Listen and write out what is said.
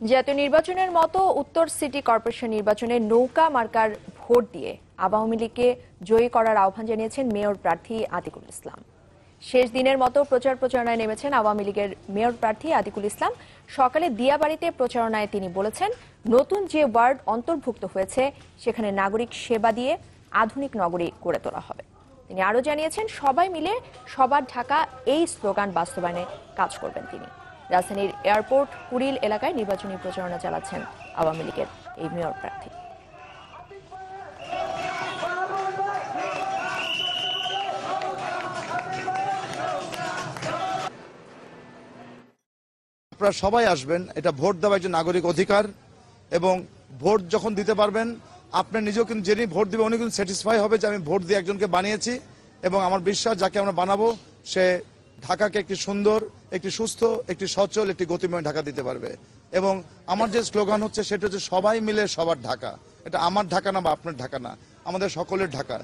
জাতীয় নির্বাচনের মতো উত্তর সিটি কর্পোরেশন নির্বাচনে নৌকা মার্কার ভোট দিয়ে আওয়ামী লীগকে জয়ী করার আহ্বান জানিয়েছেন মেয়র প্রার্থী আতিকুল ইসলাম। শেষ দিনের মতো প্রচার প্রচারণায় নেমেছেন আওয়ামী লীগের মেয়র প্রার্থী আতিকুল ইসলাম। সকালে দিয়াবাড়িতে প্রচারণায় তিনি বলেছেন, নতুন যে ওয়ার্ড অন্তর্ভুক্ত হয়েছে, সেখানে নাগরিক সেবা দিয়ে আধুনিক নগরী গড়ে তোলা হবে। তিনি আরও জানিয়েছেন, সবাই মিলে সবার ঢাকা এই স্লোগান বাস্তবায়নে কাজ করবেন তিনি। রাজধানীর এয়ারপোর্ট কুড়িল এলাকায় নির্বাচনী প্রচারণা চালাচ্ছেন আওয়ামী লীগের এই মেয়র প্রার্থী। আপনারা সবাই আসবেন, এটা ভোট দেওয়া একজন নাগরিক অধিকার এবং ভোট যখন দিতে পারবেন আপনার নিজেও কিন্তু যিনি ভোট দিবে উনি কিন্তু স্যাটিসফাই হবে যে আমি ভোট দিয়ে একজনকে বানিয়েছি এবং আমার বিশ্বাস যাকে আমরা বানাবো, সে ঢাকাকে একটি সুন্দর, একটি সুস্থ, একটি সচল একটি গতিময় ঢাকা দিতে পারবে। এবং আমার যে স্লোগান হচ্ছে, সেটা হচ্ছে সবাই মিলে সবার ঢাকা। এটা আমার ঢাকা না বা আপনার ঢাকা না, আমাদের সকলের ঢাকা।